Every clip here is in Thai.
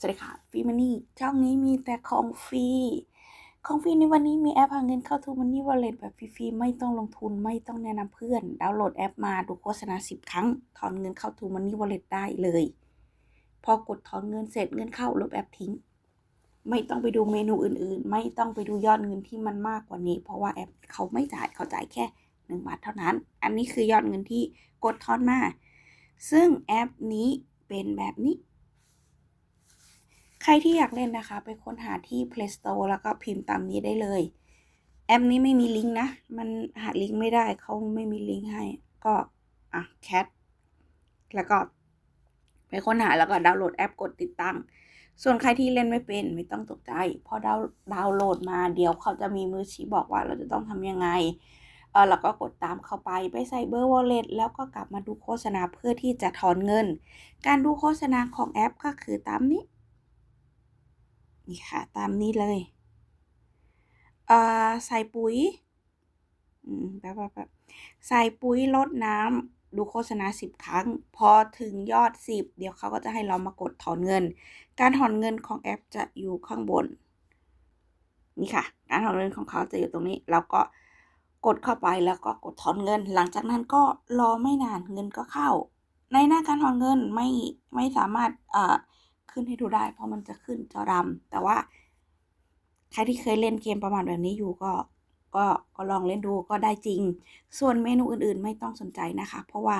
สวัสดีค่ะฟีมันนี่ช่องนี้มีแต่ของฟรีของฟรีในวันนี้มีแอปหาเงินเข้าทูมันนี่วอลเล็ตแบบฟรีๆไม่ต้องลงทุนไม่ต้องแนะนำเพื่อน ดาวน์โหลดแอปมาดูโฆษณา10ครั้ง ถอนเงินเข้าทูมันนี่วอลเล็ตได้เลย พอกดถอนเงินเสร็จเงินเข้าลบแอปทิ้ง ไม่ต้องไปดูเมนูอื่นๆ ไม่ต้องไปดูยอดเงินที่มันมากกว่านี้ เพราะว่าแอปเขาไม่จ่ายเขาจ่ายแค่หนึ่งบาทเท่านั้น อันนี้คือยอดเงินที่กดถอนมา ซึ่งแอปนี้เป็นแบบนี้ รที่อยากเล่นนะคะ ไปค้นหาที่ Play Store แล้วก็พิมพ์ตามนี้ได้เลย แอปนี้ไม่มีลิงก์นะ มันหาลิงก์ไม่ได้เขาไม่มีลิงก์ให้ ก็อะแคทแล้วก็ ไปค้นหาแล้วก็ดาวน์โหลดแอปกดติดตั้ง ส่วนใครที่เล่นไม่เป็นไม่ต้องตกใจ พอดาวดาวน์โหลดมาเดี๋ยวเขาจะมีมือชี้บอกว่าเราจะต้องทำยังไงเออเราก็กดตามเข้าไปไปใส่เบอร์วอลเล็ตแล้วก็กลับมาดูโฆษณาเพื่อที่จะถอนเงิน การดูโฆษณาของแอปก็คือตามนี้ นี่ค่ะ ตามนี้เลยเอ่อใส่ปุ๋ยแบบแบบแบบใส่ปุ๋ยลดน้ำดูโฆษณาสิบครั้ง พอถึงยอดสิบเดี๋ยวเขาก็จะให้เรามากดถอนเงิน การถอนเงินของแอปจะอยู่ข้างบน นี่ค่ะ การถอนเงินของเขาจะอยู่ตรงนี้ เราก็กดเข้าไปแล้วก็กดถอนเงิน หลังจากนั้นก็รอไม่นานเงินก็เข้า ในหน้าการถอนเงินไม่ไม่สามารถอ่อ ขึ้นให้ดูได้ เพราะมันจะขึ้นจอดำแต่ว่า ใครที่เคยเล่นเกมประมาณแบบนี้อยู่ก็ก็ก็ลองเล่นดูก็ได้จริง ส่วนเมนูอื่นๆ ไม่ต้องสนใจนะคะ เพราะว่า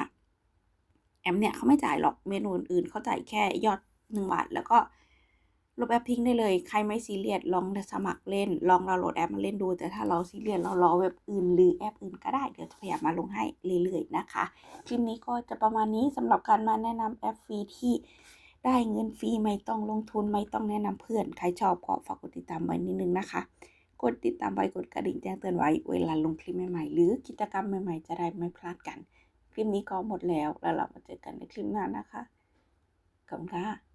แอมเนี่ยเขาไม่จ่ายหรอกเมนูอื่นๆเขาจ่ายแค่ยอดหนึ่งบาทแล้วก็ลบแอปทิ้งได้เลย ใครไม่ซีเรียสลองสมัครเล่น ลองดาวน์โหลดแอปมาเล่นดู แต่ถ้าเราซีเรียสเรารอเว็บอื่นหรือแอปอื่นก็ได้ เดี๋ยวจะพยายามมาลงให้เรื่อยๆนะคะ คลิปนี้ก็จะประมาณนี้สำหรับการมาแนะนำแอปฟรีที่ ได้เงินฟรีไม่ต้องลงทุนไม่ต้องแนะนำเพื่อน ใครชอบก็ฝากกดติดตามไว้นิดนึงนะคะ กดติดตามไว้กดกระดิ่งแจ้งเตือนไว้ เวลาลงคลิปใหม่ๆ หรือกิจกรรมใหม่ๆ จะได้ไม่พลาดกัน คลิปนี้ก็หมดแล้วแล้วเรามาเจอกันในคลิปหน้านะคะขอบคุณค่ะ